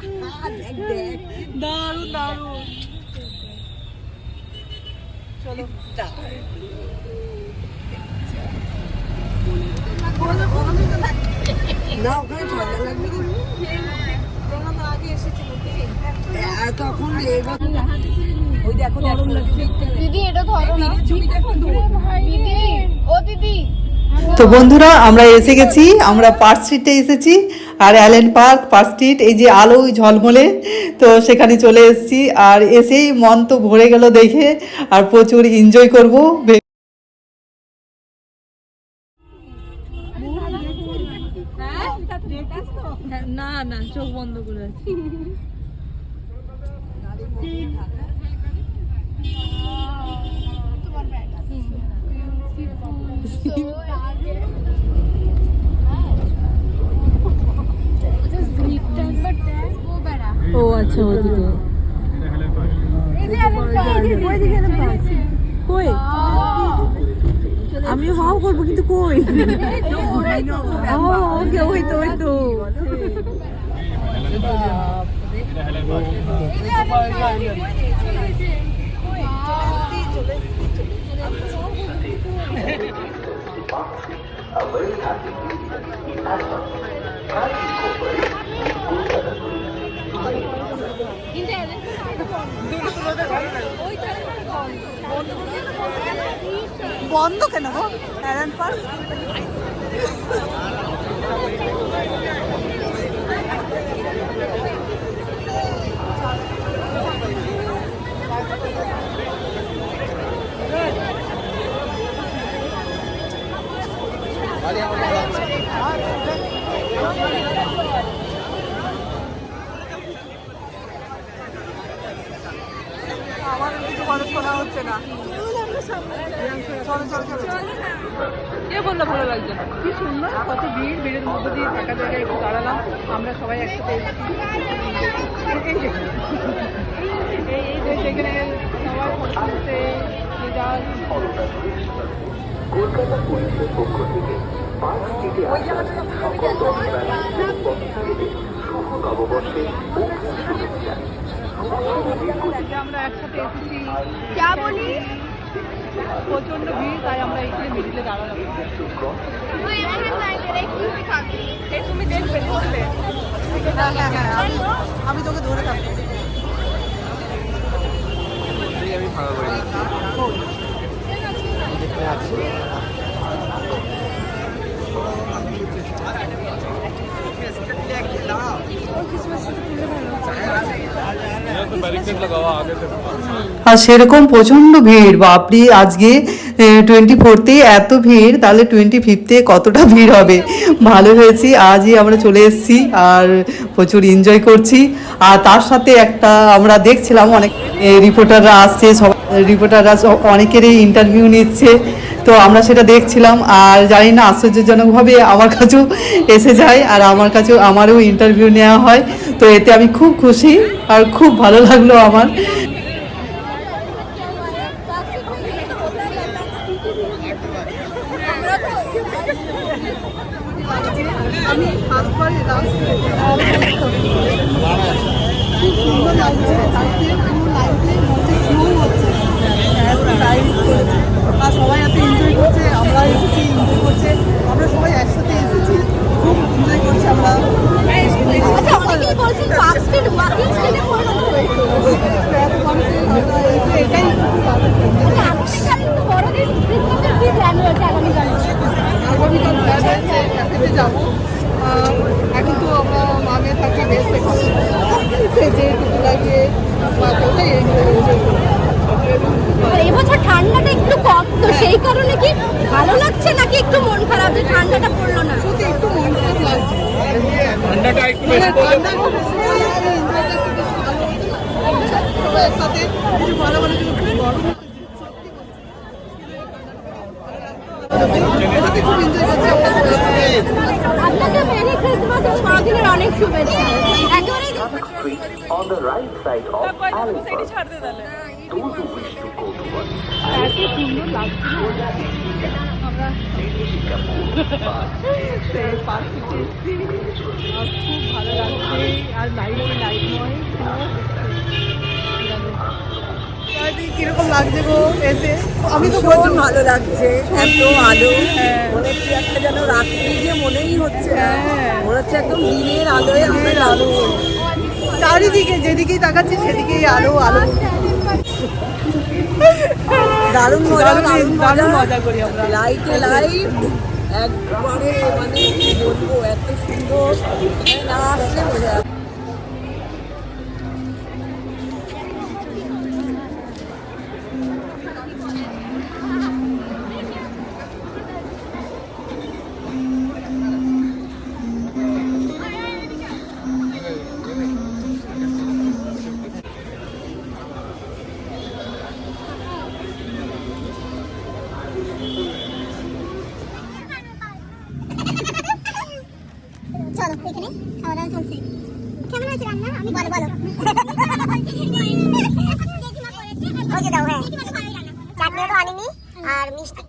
দেখ দেখ দারুণ দারুণ। চলো না ওখানে ঠান্ডা লাগবে আর তখন ওই দেখো দেখো দিদি এটা ধরো না। দিদি। ও দিদি। তো বন্ধুরা আমরা এসে গেছি আমরা পার্ক স্ট্রিটে এসেছি। আর অ্যালেন পার্ক পার্ক স্ট্রিট এই যে আলো ঝলমলে তো সেখানে চলে এসেছি। আর এসেই মন তো ভরে গেল দেখে আর প্রচুর এনজয় করব। না না চোখ বন্ধ করে আছি। ও আচ্ছা ওদিকে। কই? আমিও ভাব করব কিন্তু কই? ওকে ওই তো ওই তো। বন্ধ কেন গো? পার্ক আমার কিছু কথা শোনা হচ্ছে না। কে বলল ভালো লাগছে? কি সুন্দর কত ভিড় ভিড়ের মধ্যে দিয়ে ফাঁকা জায়গায় একটু দাঁড়ালাম। আমরা সবাই একসাথে সেখানে সবাই ফটো আমরা একসাথে এসেছি। প্রচণ্ড ভিড় তাই আমরা এখানে মিডিলে দাঁড়ালাম। তুমি দেখবে ধরবে আমি তোকে ধরে থাকব। আর সেরকম প্রচণ্ড ভিড়, বাপরি, আজকে টোয়েন্টি ফোরতে এত ভিড়, তাহলে টোয়েন্টি ফিফতে কতটা ভিড় হবে? ভালো হয়েছি, আজই আমরা চলে এসেছি আর প্রচুর এনজয় করছি। আর তার সাথে একটা আমরা দেখছিলাম অনেক রিপোর্টাররা আসছে সব রিপোর্টাররা অনেকেরই ইন্টারভিউ নিচ্ছে। তো আমরা সেটা দেখছিলাম, আর জানি না, আশ্চর্যজনকভাবে আমার কাছেও এসে যায়, আর আমার কাছেও আমারও ইন্টারভিউ নেওয়া হয়। তো এতে আমি খুব খুশি, আর খুব ভালো লাগল আমার। আমি ফার্স্ট বার এলাম খুব সুন্দর লাগছে লাইটে পুরো লাইটে মধ্যে স্নো হচ্ছে এত লাইট আর সবাই এত এনজয় করছে আমরা এসেছি এনজয় করছে। আমরা সবাই একসাথে এসেছি খুব এনজয় করছি আমরা। আচ্ছা আচ্ছা যাব এখন তো আমরা মামে থাকি এনজয় করব আর এবছর ঠান্ডাটা একটু কম তো সেই কারণে কি ভালো লাগছে নাকি একটু মন খারাপ যে ঠান্ডাটা পড়ল না? সত্যি একটু মন খারাপ লাগছে। ঠান্ডাটা একটু মানে বেশি পড়লে। একসাথে কিছু ভালো ভালো কিছু গরম খুব এনজয়। আপনাকে মেরি ক্রিসমাস এবং বড়দিনের অনেক শুভেচ্ছা। একেবারে on the right side of Those who wish to go এত সুন্দর লাগছে আমরা পার্কটিতে এসেছি আর খুব ভালো লাগছে আর লাইট কীরকম লাগছে গো এসে আমি তো ভীষণ ভালো লাগছে। এত আলো। মনে হচ্ছে একটা যেন রাত্রি যে মনেই হচ্ছে না। মনে হচ্ছে একদম দিনের আলোয় আমরা আলো। চারিদিকে যেদিকেই তাকাচ্ছি সেদিকেই আলো আলো। দারুণ মজা দারুণ মজা করি আমরা। লাইটে লাইট একবারে মানে কি বলব এত সুন্দর। না আসলে বোঝা চলো এখানে খাওয়া দাওয়া চলছে। কেমন আছে রান্না? আমি বলো বলো। ওকে দাও হ্যাঁ। চাটনিও তো আনিনি আর মিষ্টি